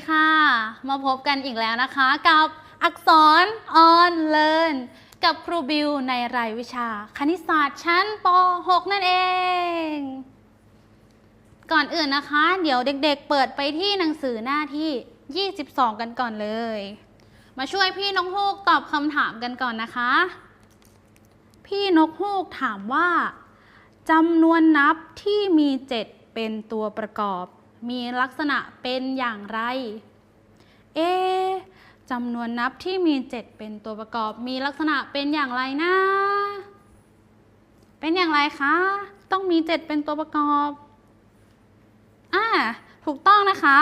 ดีค่ะ มาพบกันอีกแล้วนะคะ กับอักษรออนเลินกับครูบิวในรายวิชา คณิตศาสตร์ชั้นป .6 นั่นเอง ก่อนอื่นนะคะ เดี๋ยวเด็กๆเปิดไปที่หนังสือหน้าที่ 22 กันก่อนเลย มาช่วยพี่นกฮูกตอบคำถามกันก่อนนะคะ พี่นกฮูกถามว่าจำนวนนับที่มี 7 เป็นตัวประกอบ มีลักษณะเป็นอย่างไร เอะจำนวนนับที่มี 7 เป็นตัวประกอบ มีลักษณะเป็นอย่างไรนะ เป็นอย่างไรคะ ต้องมี 7 เป็นตัวประกอบอ่าถูกต้องนะคะ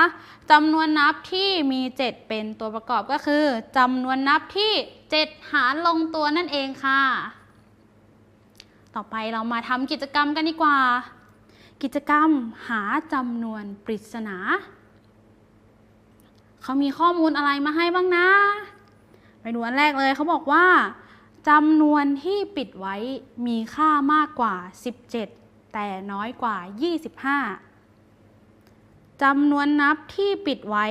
จำนวนนับที่มี 7 เป็นตัวประกอบก็คือจำนวนนับที่ 7 หารลงตัวนั่นเองค่ะ ต่อไปเรามาทำกิจกรรมกันดีกว่า กิจกรรมหาจำนวนปริศนา เขามีข้อมูลอะไรมาให้บ้างนะ ไปดูอันแรกเลยเขาบอกว่าจำนวนที่ปิดไว้มีค่ามากกว่า 17 แต่น้อยกว่า 25จำนวนนับที่ปิดไว้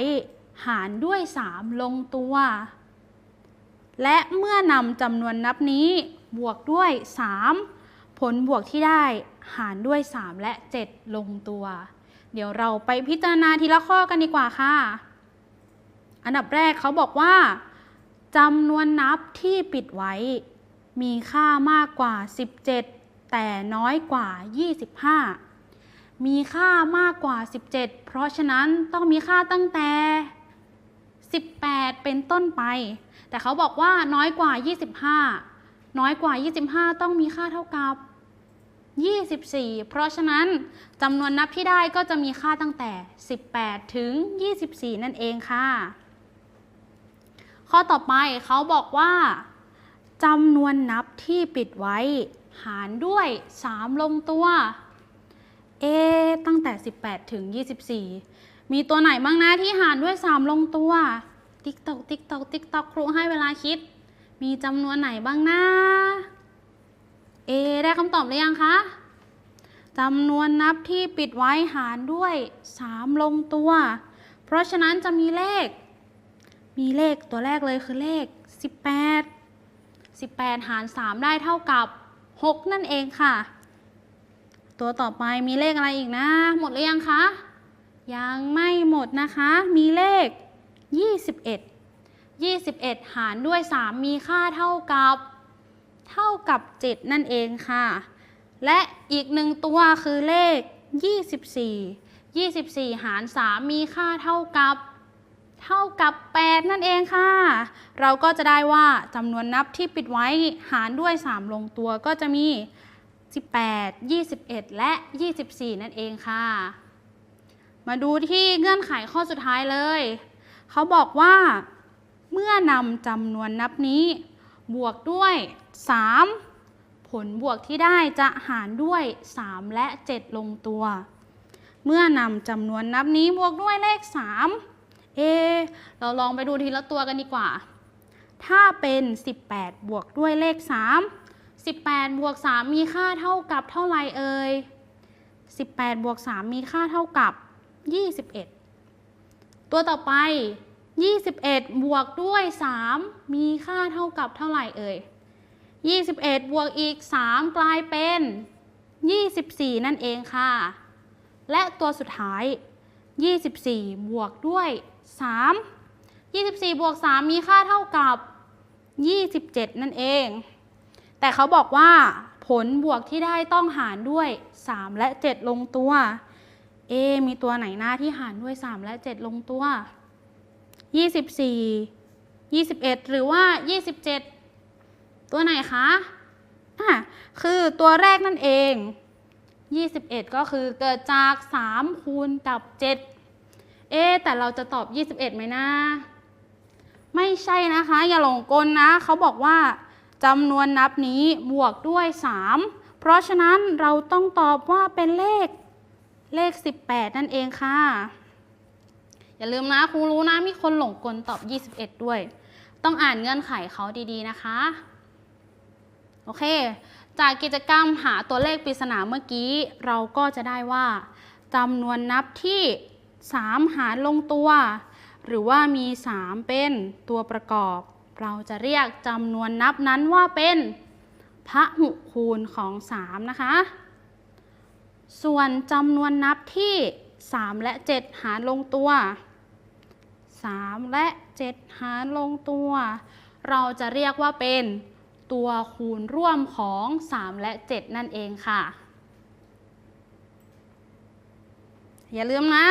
หารด้วย 3 ลงตัว และเมื่อนำจำนวนนับนี้บวกด้วย 3 ผลบวกที่ได้ หารด้วย 3 และ 7 ลงตัว เดี๋ยวเราไปพิจารณาทีละข้อกันดีกว่าค่ะ อันดับแรกเขาบอกว่าจำนวนนับที่ปิดไว้ มีค่ามากกว่า 17 แต่น้อยกว่า 25 มีค่ามากกว่า 17 เพราะฉะนั้นต้องมีค่าตั้งแต่ 18 เป็นต้นไป แต่เขาบอกว่าน้อยกว่า 25 น้อยกว่า 25 ต้องมีค่าเท่ากับ 24 เพราะฉะนั้นจำนวนนับที่ได้ก็จะมีค่าตั้งแต่ 18 ถึง 24 นั่นเองค่ะ ข้อต่อไปเขาบอกว่าจำนวนนับที่ปิดไว้ หารด้วย 3 ลงตัว เอ ตั้งแต่ 18 ถึง 24 มีตัวไหนบ้างนะที่หารด้วย 3 ลงตัว ติ๊กตอกติ๊กตอกติ๊กตอกครูให้เวลาคิด มีจำนวนไหนบ้างนะ เอได้คำตอบหรือยังคะจำนวนนับที่ปิดไว้หารด้วย 3 ลงตัว เพราะฉะนั้นจะมีเลข มีเลขตัวแรกเลยคือเลข 18 18 หาร 3 ได้เท่ากับ 6 นั่นเองค่ะ ตัวต่อไปมีเลขอะไรอีกนะ หมดหรือยังคะ ยังไม่หมดนะคะ มีเลข 21 21 หารด้วย 3 มีค่าเท่ากับ เท่ากับ 7 นั่นเองค่ะ และอีกหนึ่งตัวคือเลข 24 24 หาร 3 มีค่าเท่ากับ เท่ากับ 8 นั่นเองค่ะ เราก็จะได้ว่าจำนวนนับที่ปิดไว้หารด้วย 3 ลงตัวก็จะมี 18 21 และ 24 นั่นเองค่ะ มาดูที่เงื่อนไขข้อสุดท้ายเลย เขาบอกว่า เมื่อนำจำนวนนับนี้ บวกด้วย 3 ผลบวกที่ได้จะหารด้วย 3 และ 7 ลงตัว เมื่อนำจำนวนนับนี้บวกด้วยเลข 3 เอ เราลองไปดูทีละตัวกันดีกว่า ถ้าเป็น 18 บวกด้วยเลข 3 18 บวก 3 มีค่าเท่ากับเท่าไรเอ่ย18 บวก 3 มีค่าเท่ากับ 21 ตัวต่อไป 21 บวกด้วย 3 มีค่าเท่ากับเท่าไหร่เอ่ย 21 บวกอีก 3 กลายเป็น 24 นั่นเองค่ะ และตัวสุดท้าย 24 บวกด้วย 3 24 บวก 3 มีค่าเท่ากับ 27 นั่นเอง แต่เขาบอกว่าผลบวกที่ได้ต้องหารด้วย 3 และ 7 ลงตัว เอ มีตัวไหนหน้าที่หารด้วย 3 และ 7 ลงตัว 24 21 หรือว่า 27 ตัวไหนคะอะคือตัวแรกนั่นเอง 21 ก็คือเกิดจาก 3 คูณกับ 7 เอ๊แต่เราจะตอบ 21ไหมนะ ไม่ใช่นะคะ อย่าหลงกลนะ เขาบอกว่าจำนวนนับนี้บวกด้วย 3 เพราะฉะนั้นเราต้องตอบว่าเป็นเลขเลข 18 นั่นเองค่ะ อย่าลืมนะครูรู้นะ มีคนหลงกลตอบ 21 ด้วย ต้องอ่านเงื่อนไขเขาดีๆนะคะ โอเค จากกิจกรรมหาตัวเลขปริศนาเมื่อกี้ เราก็จะได้ว่าจำนวนนับที่ 3 หารลงตัว หรือว่ามี 3 เป็นตัวประกอบ เราจะเรียกจำนวนนับนั้นว่าเป็นพหุคูณของ 3 นะคะ ส่วนจำนวนนับที่ 3 และ 7 หารลงตัว 3 และ 7 หารลงตัว เราจะเรียกว่าเป็น ตัวคูณร่วมของ 3 และ 7 นั่นเองค่ะ อย่าลืมนะ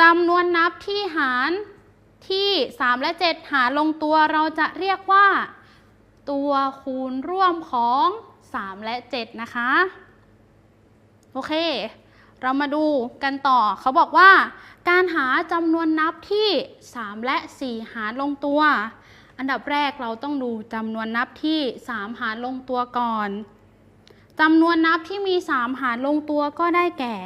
จำนวนนับที่หารที่ 3 และ 7 หารลงตัวเราจะเรียกว่า ตัวคูณร่วมของ 3 และ 7 นะคะ โอเค เรามาดูกันต่อเขาบอกว่า การหาจำนวนนับที่ 3 และ 4 หารลงตัว อันดับแรกเราต้องดูจำนวนนับที่ 3 หารลงตัวก่อนจำนวนนับที่มี 3 หารลงตัวก็ได้แก่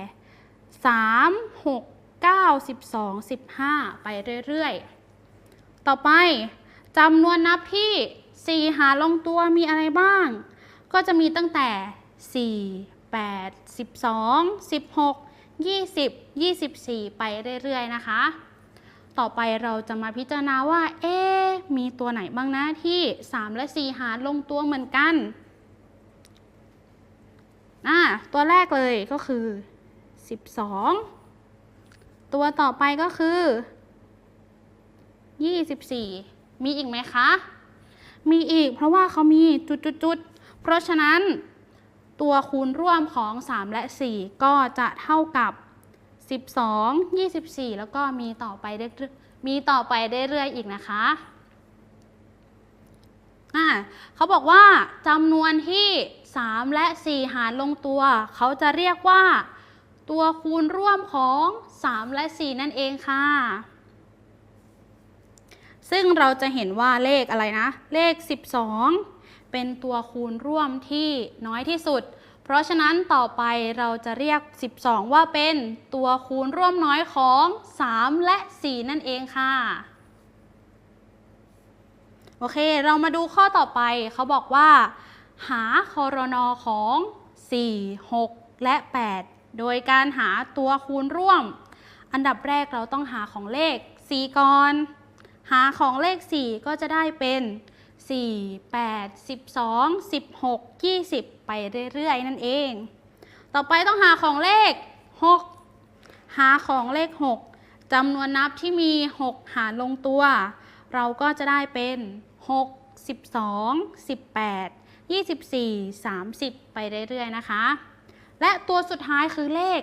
3 6 9 12 15 ไปเรื่อยๆ ต่อไปจำนวนนับที่ 4 หารลงตัวมีอะไรบ้าง ก็จะมีตั้งแต่ 4 8 12 16 20 24 ไปเรื่อยๆ นะคะ ต่อไปเราจะมาพิจารณาว่า เอ๊มีตัวไหนบ้างนะที่ 3 และ 4 หารลงตัวเหมือนกันอ่าตัวแรกเลยก็คือ 12 ตัวต่อไปก็คือ 24 มีอีกไหมคะ มีอีกเพราะว่าเขามีจุดๆๆเพราะฉะนั้นตัวคูณร่วมของ 3 และ 4 ก็จะเท่ากับ 12 24 แล้วก็มีต่อไปเรื่อยๆมีต่อไปเรื่อยๆอีกนะคะอ่าเขาบอกว่าจำนวนที่ 3 และ 4 หารลงตัว เขาจะเรียกว่า ตัวคูณร่วมของ 3 และ 4 นั่นเองค่ะ ซึ่งเราจะเห็นว่าเลขอะไรนะ เลข 12 เป็นตัวคูณร่วมที่น้อยที่สุด ราะฉะนั้นต่อไปเราจะเรียก 12 ว่าเป็นตัวคูณร่วมน้อยของ 3 และ 4 นั่นเองค่ะ โอเค เรามาดูข้อต่อไปเขาบอกว่า หาคอรนอของ 4 6 และ 8 โดยการหาตัวคูณร่วม อันดับแรกเราต้องหาของเลข 4 ก่อน หาของเลข 4 ก็จะได้เป็น 4 8 12 16 20 ไปเรื่อยๆ นั่นเอง ต่อไปต้องหาของเลข 6 หาของเลข 6จำนวนนับที่มี 6 หารลงตัว เราก็จะได้เป็น 6 12 18 24 30 ไปเรื่อยๆ นะคะ และตัวสุดท้ายคือเลข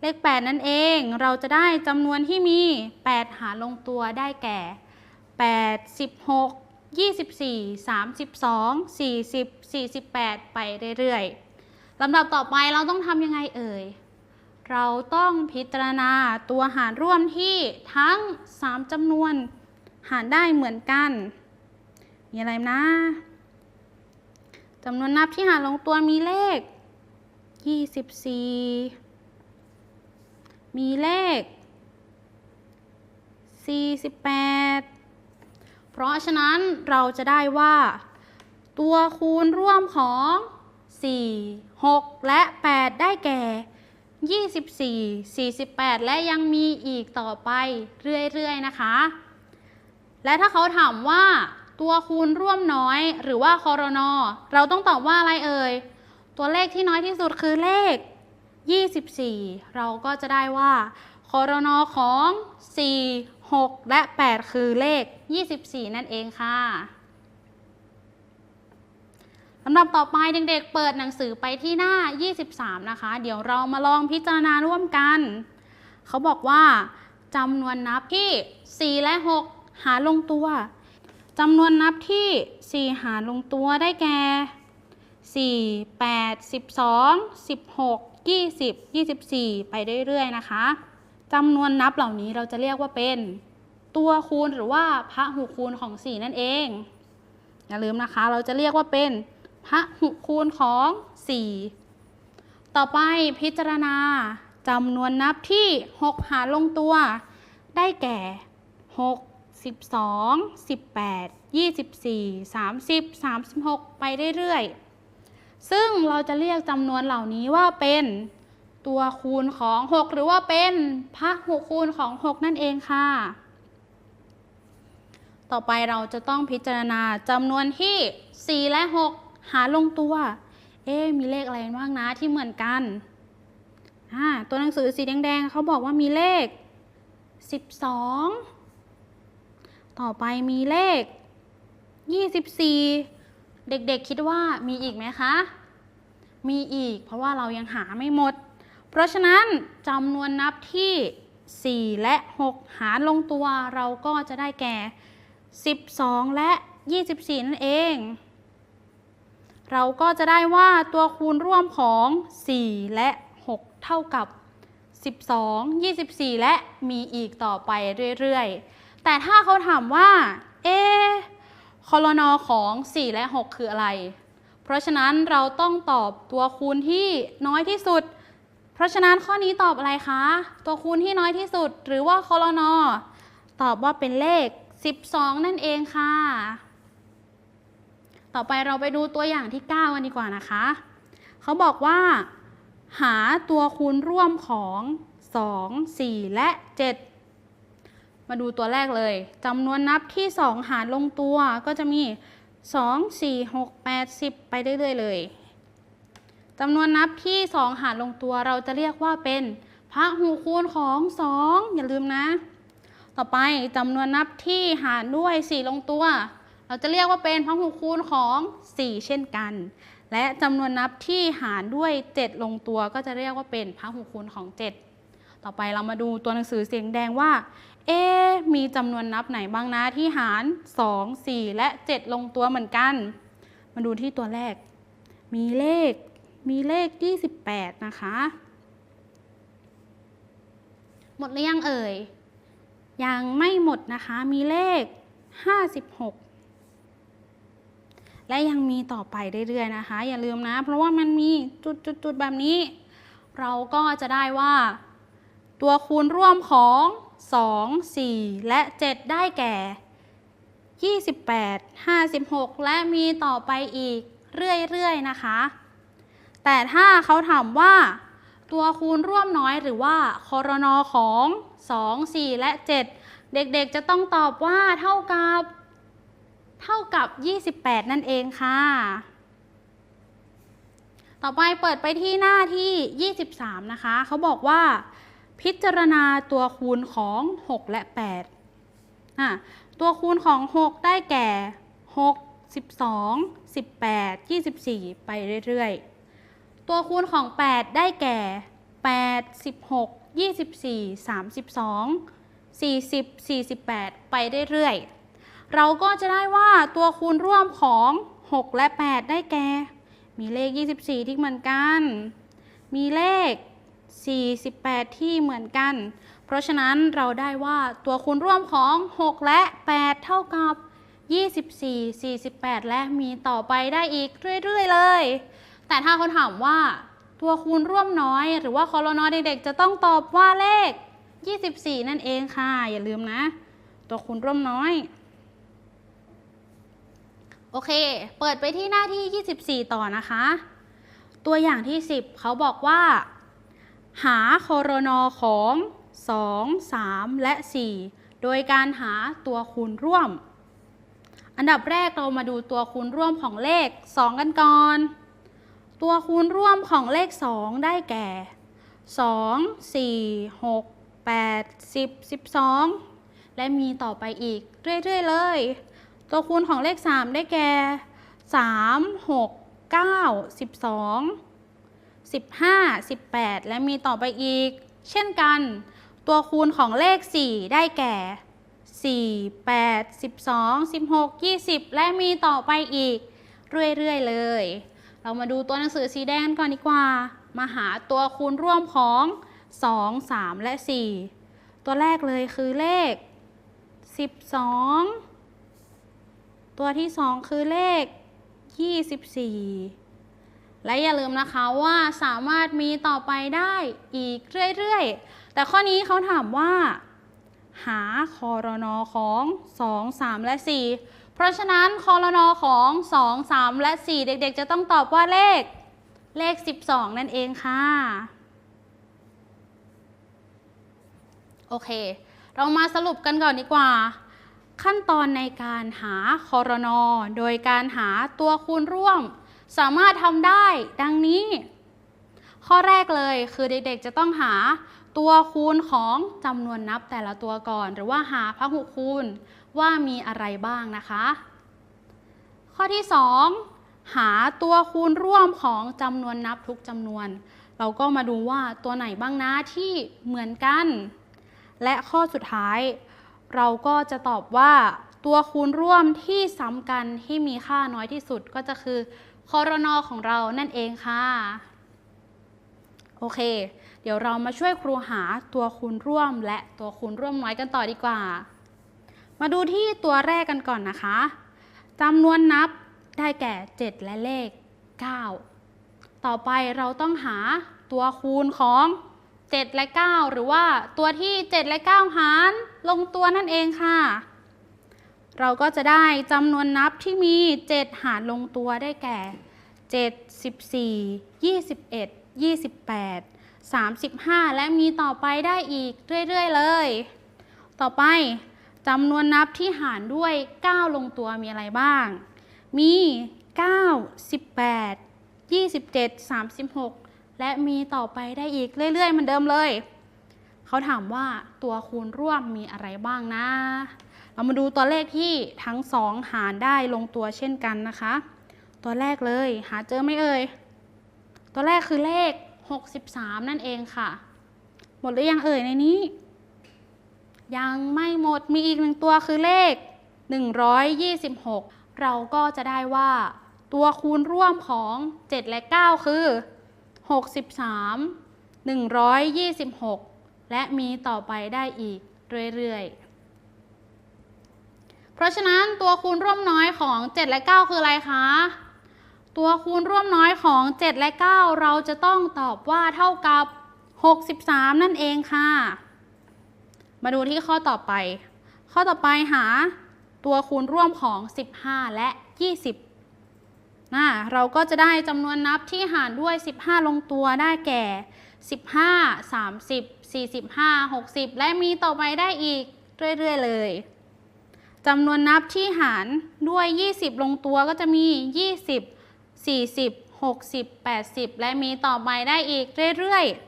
เลข 8 นั่นเอง เราจะได้จำนวนที่มี 8 หารลงตัวได้แก่ 8 16 24 32 40 48 ไปเรื่อยๆลำดับต่อไปเราต้องทำยังไงเอ่ย เราต้องพิจารณาตัวหารร่วมที่ทั้ง 3จำนวนหารได้เหมือนกัน มีอะไรนะจำนวนนับที่หารลงตัวมีเลข 24 มีเลข 48 เพราะฉะนั้นเราจะได้ว่า ตัวคูณร่วมของ 4 6 และ 8 ได้แก่ 24 48 และยังมีอีกต่อไปเรื่อยๆนะคะ และถ้าเขาถามว่าตัวคูณร่วมน้อย หรือว่าคอรนอเราต้องตอบว่าอะไรเอ่ย ตัวเลขที่น้อยที่สุดคือเลข 24 เราก็จะได้ว่าคอรนอของ 4 6 และ 8 คือเลข 24 นั่นเองค่ะสำหรับต่อไปเด็กๆ เปิดหนังสือไปที่หน้า 23 นะคะ เดี๋ยวเรามาลองพิจารณาร่วมกัน เขาบอกว่าจำนวนนับที่ 4 และ 6 หารลงตัวจำนวนนับที่ 4 หารลงตัวได้แก่ 4 8 12 16 20 24 ไปเรื่อยๆ นะคะ จำนวนนับเหล่านี้เราจะเรียกว่าเป็นตัวคูณหรือว่าพหุคูณของ 4 นั่นเอง อย่าลืมนะคะ เราจะเรียกว่าเป็นพหุคูณของ 4 ต่อไปพิจารณาจำนวนนับที่ 6 หารลงตัว ได้แก่ 6 12 18 24 30 36 ไปเรื่อยๆ ซึ่งเราจะเรียกจำนวนเหล่านี้ว่าเป็น ตัวคูณของ 6 หรือว่าเป็นพหุคูณของ 6 นั่นเองค่ะ ต่อไปเราจะต้องพิจารณาจำนวนที่ 4 และ 6 หาลงตัว เอ๊มีเลขอะไรบ้างนะที่เหมือนกันตัวหนังสือสีแดงๆเขาบอกว่ามีเลข 12 ต่อไปมีเลข 24 เด็กๆคิดว่ามีอีกไหมคะ มีอีกเพราะว่าเรายังหาไม่หมด ราะฉะนั้นจำนวนนับที่ 4 และ 6 หารลงตัวเราก็จะได้แก่ 12 และ 24 นั่นเอง เราก็จะได้ว่าตัวคูณร่วมของ 4 และ 6 เท่ากับ 12 24 และมีอีกต่อไปเรื่อยๆ แต่ถ้าเขาถามว่า เอคอลนอของ 4 และ 6 คืออะไร เพราะฉะนั้นเราต้องตอบตัวคูณที่น้อยที่สุด เพราะฉะนั้นข้อนี้ตอบอะไรคะ ตัวคูณที่น้อยที่สุด หรือว่าคอลนอตอบว่าเป็นเลข 12 นั่นเองค่ะ ต่อไปเราไปดูตัวอย่างที่ 9 กันดีกว่านะคะ เขาบอกว่า หาตัวคูณร่วมของ 2 4 และ 7 มาดูตัวแรกเลยจำนวนนับที่ 2 หารลงตัวก็จะมี 2 4 6 8 10 ไปเรื่อยๆเลย จำนวนนับที่ 2 หารลงตัวเราจะเรียกว่าเป็นพหูคูณของ 2 อย่าลืมนะ ต่อไปจำนวนนับที่หารด้วย 4 ลงตัว เราจะเรียกว่าเป็นพหูคูณของ 4 เช่นกัน และจำนวนนับที่หารด้วย 7 ลงตัว ก็จะเรียกว่าเป็นพหูคูณของ 7 ต่อไปเรามาดูตัวหนังสือเสียงแดงว่าเอมีจำนวนนับไหนบ้างนะที่หาร 2 4 และ 7 ลงตัวเหมือนกัน มาดูที่ตัวแรก มีเลข มีเลข 28 นะคะ หมดหรือยังเอ่ย ยังไม่หมดนะคะ มีเลข 56 และยังมีต่อไปเรื่อยๆนะคะ อย่าลืมนะ เพราะว่ามันมีจุดๆแบบนี้ เราก็จะได้ว่า ตัวคูณร่วมของ 2 4 และ 7 ได้แก่ 28 56 และมีต่อไปอีกเรื่อยๆนะคะ แต่ถ้าเขาถามว่า ตัวคูณร่วมน้อยหรือว่าคอรนอของ 2 4 และ 7 เด็กๆจะต้องตอบว่าเท่ากับ เท่ากับ 28 นั่นเองค่ะ ต่อไปเปิดไปที่หน้าที่ 23 นะคะ เขาบอกว่า พิจารณาตัวคูณของ 6 และ8อะตัวคูณของ 6 ได้แก่ 6 12 18 24 ไปเรื่อย ๆ ตัวคูณของ 8 ได้แก่ 8 16 24 32 40 48 ไปเรื่อยๆ เราก็จะได้ว่าตัวคูณร่วมของ 6 และ 8 ได้แก่ มีเลข 24 ที่เหมือนกัน มีเลข 48 ที่เหมือนกัน เพราะฉะนั้นเราได้ว่าตัวคูณร่วมของ 6 และ 8 เท่ากับ 24 48 และมีต่อไปได้อีกเรื่อย ๆ เลย แต่ถ้าเขาถามว่าตัวคูณร่วมน้อย หรือว่าคอรนอเด็กๆจะต้องตอบว่าเลข 24 นั่นเองค่ะ อย่าลืมนะ ตัวคูณร่วมน้อย โอเค เปิดไปที่หน้าที่ 24 ต่อนะคะ ตัวอย่างที่ 10 เขาบอกว่า หาคอรนอของ 2 3 และ 4 โดยการหาตัวคูณร่วม อันดับแรกเรามาดูตัวคูณร่วมของเลข 2 กันก่อน ตัวคูณร่วมของเลข 2 ได้แก่ 2 4 6 8 10 12 และมีต่อไปอีกเรื่อยๆเลย ตัวคูณของเลข 3 ได้แก่ 3 6 9 12 15 18 และมีต่อไปอีก เช่นกัน ตัวคูณของเลข 4 ได้แก่ 4 8 12 16 20 และมีต่อไปอีก เรื่อยๆเลย เรามาดูตัวหนังสือสีแดงก่อนดีกว่า มาหาตัวคูณร่วมของ 2 3 และ 4 ตัวแรกเลยคือเลข 12 ตัวที่ 2 คือเลข 24 และอย่าลืมนะคะว่าสามารถมีต่อไปได้อีกเรื่อยๆ แต่ข้อนี้เขาถามว่า หาคอรนอของ 2 3 และ 4 เพราะฉะนั้นคอรนอของ 2 3 และ 4 เด็กๆ จะต้องตอบว่าเลขเลข 12 นั่นเองค่ะ โอเค เรามาสรุปกันก่อนดีกว่า ขั้นตอนในการหาคอรนอโดยการหาตัวคูณร่วม สามารถทำได้ดังนี้ ข้อแรกเลยคือเด็กๆ จะต้องหาตัวคูณของจำนวนนับแต่ละตัวก่อน หรือว่าหาพหุคูณ ว่ามีอะไรบ้างนะคะ ข้อที่ 2 หาตัวคูณร่วมของจำนวนนับทุกจำนวน เราก็มาดูว่าตัวไหนบ้างนะที่เหมือนกัน และข้อสุดท้าย เราก็จะตอบว่าตัวคูณร่วมที่ซ้ำกันที่มีค่าน้อยที่สุดก็จะคือคอรนอของเรานั่นเองค่ะ โอเค เดี๋ยวเรามาช่วยครูหาตัวคูณร่วมและตัวคูณร่วมน้อยกันต่อดีกว่า มาดูที่ตัวแรกกันก่อนนะคะจำนวนนับได้แก่ 7 และเลข 9 ต่อไปเราต้องหาตัวคูณของ 7 และ 9 หรือว่าตัวที่ 7 และ 9 หารลงตัวนั่นเองค่ะ เราก็จะได้จำนวนนับที่มี 7 หารลงตัวได้แก่ 7 14 21 28 35 และมีต่อไปได้อีกเรื่อย ๆ เลย ต่อไป จำนวนนับที่หารด้วย 9 ลงตัวมีอะไรบ้าง มี 9 18 27 36 และมีต่อไปได้อีกเรื่อยๆเหมือนเดิมเลย เขาถามว่าตัวคูณร่วมมีอะไรบ้างนะ เรามาดูตัวเลขที่ทั้งสองหารได้ลงตัวเช่นกันนะคะ ตัวแรกเลยหาเจอไหมเอ่ย ตัวแรกคือเลข 63 นั่นเองค่ะ หมดหรือยังเอ่ยในนี้ ยังไม่หมดมีอีกหนึ่งตัวคือเลข 126 เราก็จะได้ว่า ตัวคูณร่วมของ 7 และ 9 คือ 63 126 และมีต่อไปได้อีกเรื่อยๆ เพราะฉะนั้นตัวคูณร่วมน้อยของ 7 และ 9 คืออะไรคะ ตัวคูณร่วมน้อยของ 7 และ 9 เราจะต้องตอบว่าเท่ากับ 63 นั่นเองค่ะ มาดูที่ข้อต่อไป ข้อต่อไปหาตัวคูณร่วมของ 15 และ 20นะเราก็จะได้จำนวนนับที่หารด้วย 15 ลงตัวได้แก่ 15 30 45 60 และมีต่อไปได้อีกเรื่อย ๆ เลยจำนวนนับที่หารด้วย 20 ลงตัวก็จะมี 20 40 60 80 และมีต่อไปได้อีกเรื่อย ๆ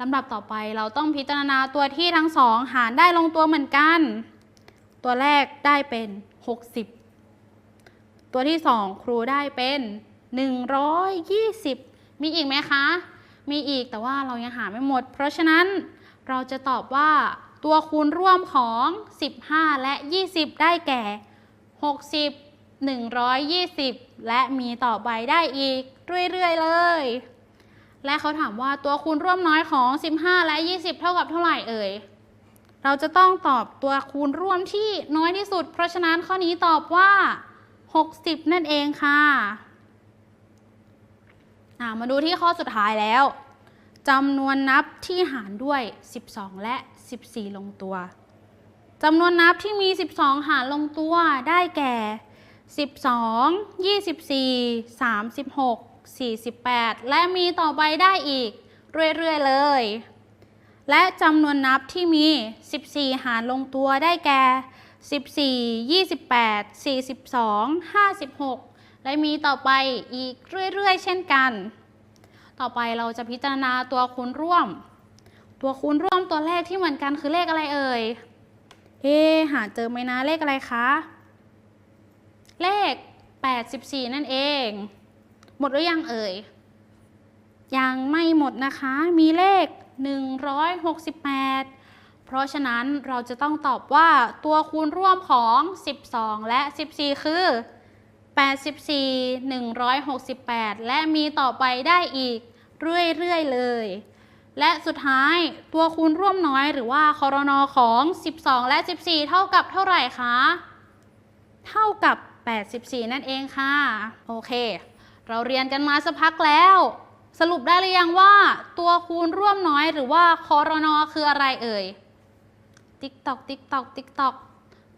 ลำดับต่อไปเราต้องพิจารณาตัวที่ทั้งสองหารได้ลงตัวเหมือนกัน ตัวแรกได้เป็น 60 ตัวที่สองครูได้เป็น 120 มีอีกไหมคะ มีอีกแต่ว่าเรายังหาไม่หมด เพราะฉะนั้นเราจะตอบว่าตัวคูณร่วมของ 15 และ 20 ได้แก่ 60 120 และมีต่อไปได้อีก เรื่อย ๆ เลย และเขาถามว่าตัวคูณร่วมน้อยของ 15 และ 20 เท่ากับเท่าไหร่เอ่ย เราจะต้องตอบตัวคูณร่วมที่น้อยที่สุด เพราะฉะนั้นข้อนี้ตอบว่า 60 นั่นเองค่ะมาดูที่ข้อสุดท้ายแล้วจำนวนนับที่หารด้วย 12 และ 14 ลงตัวจำนวนนับที่มี 12 หารลงตัวได้แก่ 12 24 36 48 และมีต่อไปได้อีก เรื่อยๆเลย และจำนวนนับที่มี 14 หารลงตัวได้แก่ 14 28 42 56 และมีต่อไปอีกเรื่อยๆ เช่นกัน ต่อไปเราจะพิจารณาตัวคูณร่วม ตัวคูณร่วมตัวแรกที่เหมือนกันคือเลขอะไรเอ่ย เอ๊หาเจอไหมนะเลขอะไรคะ เลข 84 นั่นเอง หมดหรือยังเอ่ย ยังไม่หมดนะคะ มีเลข 168 เพราะฉะนั้นเราจะต้องตอบว่าตัวคูณร่วมของ 12 และ 14 คือ 84 168 และมีต่อไปได้อีกเรื่อยๆเลย และสุดท้ายตัวคูณร่วมน้อยหรือว่าคอรนอของ 12 และ 14 เท่ากับเท่าไหร่คะ เท่ากับ 84 นั่นเองค่ะ โอเค เราเรียนกันมาสักพักแล้ว สรุปได้หรือยังว่า ตัวคูณร่วมน้อยหรือว่าคอรนอคืออะไรเอ่ยติ๊กตอกติ๊กตอกติ๊กตอก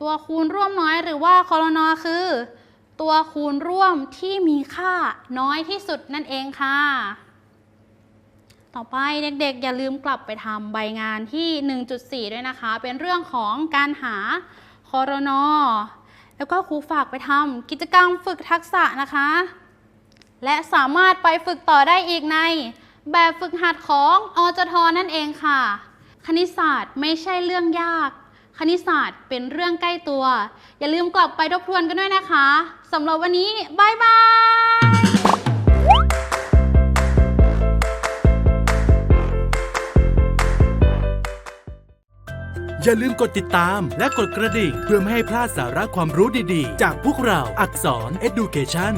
ตัวคูณร่วมน้อยหรือว่าคอรนอคือ ตัวคูณร่วมที่มีค่าน้อยที่สุดนั่นเองค่ะ ต่อไปเด็กๆ อย่าลืมกลับไปทำใบงานที่ 1.4 ด้วยนะคะ เป็นเรื่องของการหาคอรนอแล้วก็ครูฝากไปทำกิจกรรมฝึกทักษะนะคะ และสามารถไปฝึกต่อได้อีกใน แบบฝึกหัดของอจทนั่นเองค่ะ คณิตศาสตร์ไม่ใช่เรื่องยาก คณิตศาสตร์เป็นเรื่องใกล้ตัว อย่าลืมกลับไปทบทวนกันด้วยนะคะสำหรับวันนี้บายบายอย่าลืมกดติดตามและกดกระดิ่ง เพื่อไม่ให้พลาดสาระความรู้ดีๆ จากพวกเราอักษร Education